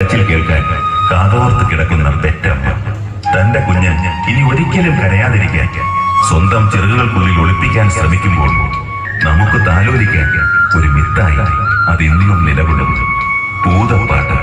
കരച്ചിൽ കേൾക്കാൻ കാതോർത്ത് കിടക്കുന്ന പെറ്റമ്മ. തന്റെ കുഞ്ഞ് ഇനി ഒരിക്കലും കരയാതിരിക്കാൻ സ്വന്തം ചെറുകൾക്കുള്ളിൽ ഒളിപ്പിക്കാൻ ശ്രമിക്കുമ്പോൾ നമുക്ക് താലോലിക്കാൻ ഒരു മിത്തായി അതിന്നും നിലകൊള്ളുന്നു ഭൂതപ്പാട്ട്.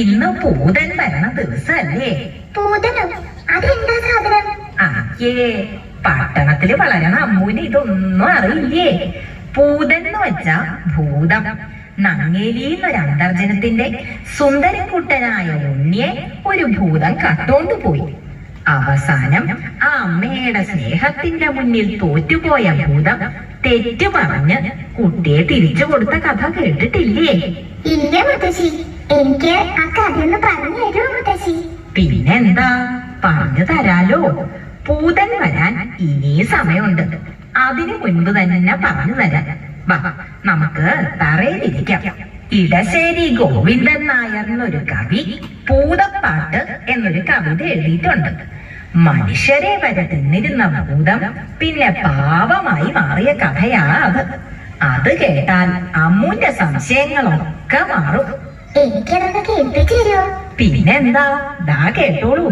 ഇന്ന് പൂതൻ വരണ ദിവസല്ലേ? പൂതനം? അതെന്താ സാധനം? അയ്യേ പട്ടണത്തിൽ വളരണ. അമ്മൂന് ഇതൊന്നും അറിയില്ലേ? പൂതൻ എന്ന് വെച്ചാ ഭൂതം. നങ്ങേലി എന്നൊരു അന്തർജനത്തിന്റെ സുന്ദരക്കുട്ടനായ ഉണ്ണിയെ ഒരു ഭൂതം കട്ടോണ്ടു പോയി. അവസാനം ആ അമ്മയുടെ സ്നേഹത്തിന്റെ മുന്നിൽ തോറ്റുപോയ ഭൂതം തെറ്റു പറഞ്ഞ് കുട്ടിയെ തിരിച്ചു കൊടുത്ത കഥ കേട്ടിട്ടില്ലേ? ഇല്ല മുത്തശ്ശി. എനിക്ക് ആ കഥയൊന്ന് പറഞ്ഞു തരുമോ മുത്തശ്ശി. പിന്നെന്താ? പറഞ്ഞു തരാലോ. പൂതൻ വരാൻ ഇനി സമയമുണ്ട്. അതിനു മുൻപ് തന്നെ പറഞ്ഞു തരാം. വാ നമുക്ക് തറയിലിരിക്കാം. ഇടശ്ശേരി ഗോവിന്ദൻ നായർ എന്നൊരു കവി പൂതപ്പാട്ട് എന്നൊരു കവിത എഴുതിയിട്ടുണ്ട്. മനുഷ്യരെ വരെ തിന്നിരുന്ന ഭൂതം പിന്നെ പാവമായി മാറിയ കഥയാ അത് അത് കേട്ടാൽ അമ്മുന്റെ സംശയങ്ങളൊക്കെ മാറും. എനിക്കതൊന്ന് കേൾപ്പിച്ചു തരുമോ പിന്നെന്താ? ദാ കേട്ടോളൂ.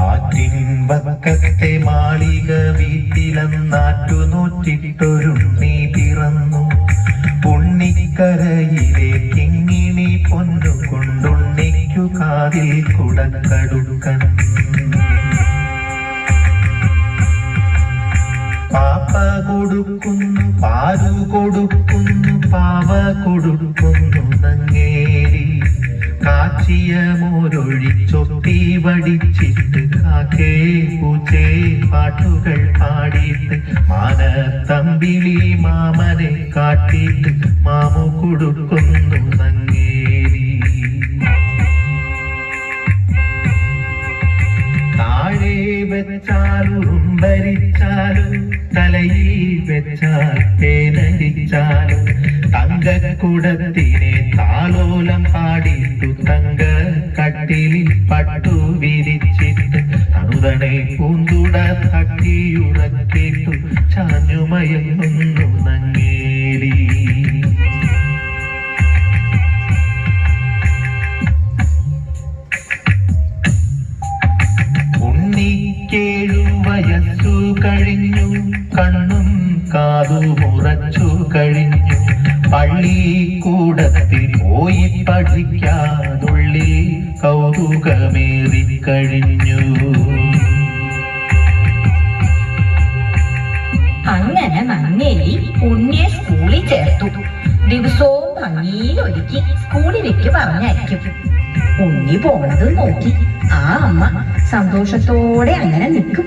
ആറ്റിൻ വക്കത്തെ മാളിക വീട്ടിലെന്നാറ്റു നീ പിറന്നു. പുണ്ണിക്കരയിലെ കിങ്ങിണി പൊന്നു കൊണ്ടുണ്ണിക്കു കാതിൽ കുടക്കടുക്കൻ കൊടുക്കുന്നു പാൽ കൊടുക്കുന്നു പാവ കൊടുക്കുന്നു നങ്ങേരി കാച്ചിയ മോരൊഴിച്ചൊട്ടി വടിച്ചിട്ട് കാക്കേ പൂച്ചേ പാട്ടുകൾ പാടിയിട്ട് മാനത്തമ്പിളി മാമനെ കാട്ടിയിട്ട് മാമു കൊടുക്കുന്നു നങ്ങേരി താഴെ വെച്ചാലും ഭരിച്ചാലും തലയിൽ വെച്ചാൽ പേനരിച്ചാലും തങ്കക്കുടത്തിനെ താലോലം പാടിട്ടു തങ്ക കട്ടിലിൽ പട്ടു വിരിച്ചിട്ട് തണുതണെ പൂന്തുട തട്ടിയുറക്കിട്ടു ചാഞ്ഞുമയങ്ങുന്നു നങ്ങേരി കണ്ണും കാതു മുറച്ചു കഴിഞ്ഞു പള്ളിക്കൂടത്തിൽ പോയി പഠിക്കാനുള്ളി കൗതുകമേറി കഴിഞ്ഞു. അങ്ങനെ മങ്ങേരി ഉണ്ണിയെ സ്കൂളിൽ ചേർത്തു. ദിവസവും ഭംഗിയിൽ സ്കൂളിലേക്ക് പറഞ്ഞയക്കും. ഉണ്ണി പോണത് നോക്കി ആ അമ്മ സന്തോഷത്തോടെ അങ്ങനെ നിൽക്കും.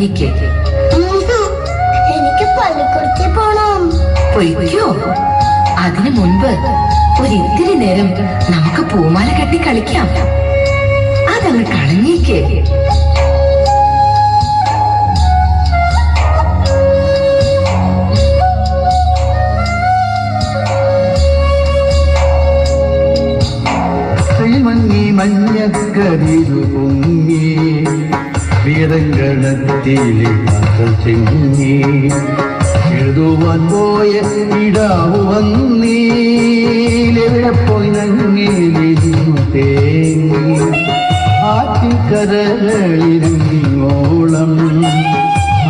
കളഞ്ഞേക്ക് എനിക്ക് പള്ളിക്കുറിച്ച് പോണം. പൊയ്ക്കോ? അതിനു മുൻപ് ഒരു ഇത്തിരി നേരം നമുക്ക് പൂമാല കെട്ടി കളിക്കാം. അതങ്ങ് കളഞ്ഞേക്ക്. ശ്രീമങ്ങി മഞ്ഞക്കരിരു പൊങ്ങി. വീരങ്കണത്തിലെ മക്കൾ ചെങ്ങി എഴുതുവാൻ പോയ ഇടാവു വന്നീലെവിടെ പോയി നങ്ങേലിരുന്നു തേങ്ങി ആറ്റിക്കരകളിരുന്നോളം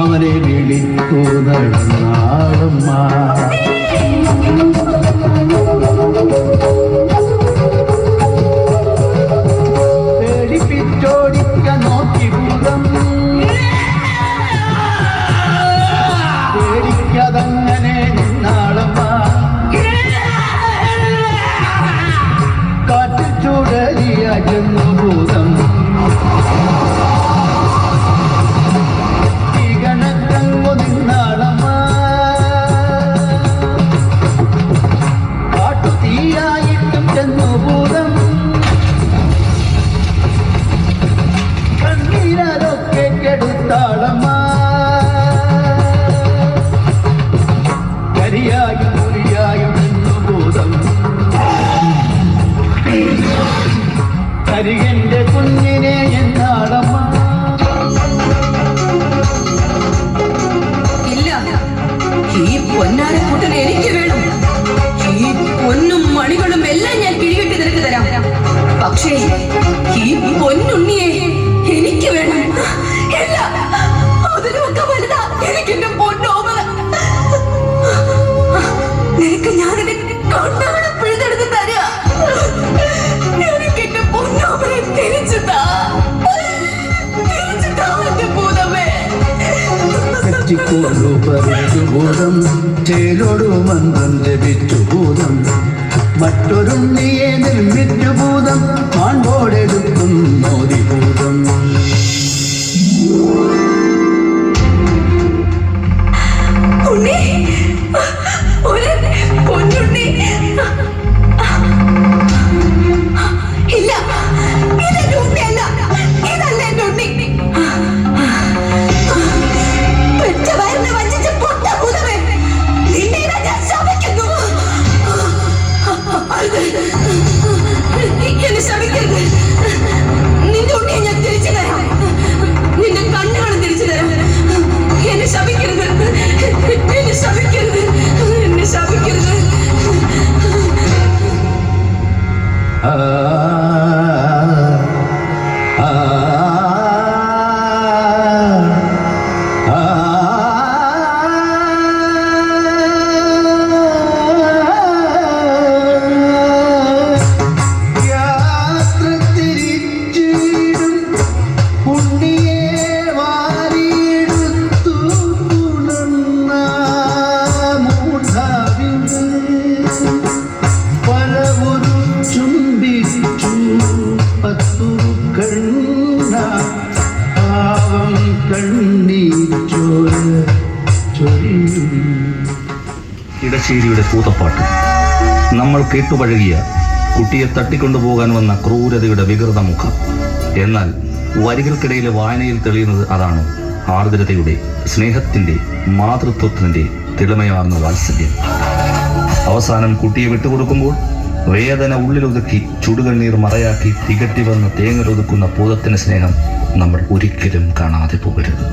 അവനെ വിളിക്കൂ നടന്നാളും പക്ഷേ ഈ പൊന്നുണ്ണിയെ എനിക്ക് വേണം. ഇല്ല അതിനൊക്കെ വലുതാ. എനിക്ക് എന്റെ പൊന്നോമന. നിനക്ക് ഞാനെന്റെ കണ്ണാണ് പിഴുതെടുത്ത് തരാ. എനിക്ക് എന്റെ പൊന്നോമനെ തിരിച്ചുതാ തിരിച്ചുതാ എന്റെ ഭൂതമേ. തെറ്റിക്കൊണ്ടു പറിച്ചു ഭൂതം ചേലോടു മന്ത്രം ജപിച്ചു ഭൂതം. മറ്റൊരുണ്ണിയെ നിർമ്മിച്ചു ഭൂതം മോദിഭൂതം. മോദി ഭൂതം ഉണ്ണി ഒരു പൊന്നുണ്ണി. ഇടശ്ശേരിയുടെ കൂത്തപ്പാട്ട് നമ്മൾ കേട്ടുപഴകിയ കുട്ടിയെ തട്ടിക്കൊണ്ടുപോകാൻ വന്ന ക്രൂരതയുടെ വികൃത മുഖം. എന്നാൽ വരികൾക്കിടയിലെ വായനയിൽ തെളിയുന്നത് അതാണ് ആർദ്രതയുടെ സ്നേഹത്തിന്റെ മാതൃത്വത്തിന്റെ തിളമയാർന്ന വാത്സല്യം. അവസാനം കുട്ടിയെ വിട്ടുകൊടുക്കുമ്പോൾ വേദന ഉള്ളിലൊതുക്കി ചുടുകണ്ണീർ മറയാക്കി തികട്ടി വന്ന തേങ്ങലൊതുക്കുന്ന പൂതത്തിന് സ്നേഹം നമ്മൾ ഒരിക്കലും കാണാതെ പോകരുത്.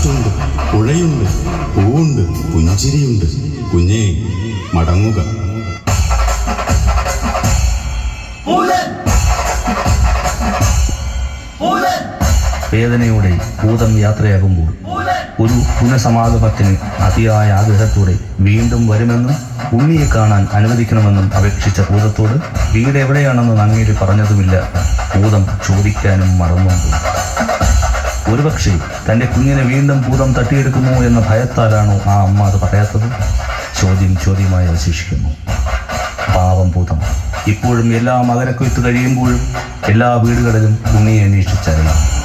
കാറ്റുണ്ട് പുഴയുണ്ട് പൂവുണ്ട് പുഞ്ചിരിയുണ്ട്. കുഞ്ഞേ മടങ്ങുക. വേദനയോടെ ഭൂതം യാത്രയാകുമ്പോൾ ഒരു പുനഃസമാഗമത്തിന് അതിയായ ആഗ്രഹത്തോടെ വീണ്ടും വരുമെന്നും ഉണ്ണിയെ കാണാൻ അനുവദിക്കണമെന്നും അപേക്ഷിച്ച ഭൂതത്തോട് വീട് എവിടെയാണെന്ന് നങ്ങേരി പറഞ്ഞതുമില്ല. ഭൂതം ചോദിക്കാനും മറന്നുപോയി ഒരുപക്ഷെ തന്റെ കുഞ്ഞിനെ വീണ്ടും ഭൂതം തട്ടിയെടുക്കുമോ എന്ന ഭയത്താലാണോ ആ അമ്മ അത് പറയാത്തത്? ചോദ്യം ചോദ്യമായി അവശേഷിക്കുന്നു. പാവം ഭൂതം. ഇപ്പോഴും എല്ലാ മകരക്കൊയ്ത്ത് കഴിയുമ്പോഴും എല്ലാ വീടുകളിലും ഉണ്ണിയെ അന്വേഷിച്ചറിയാം.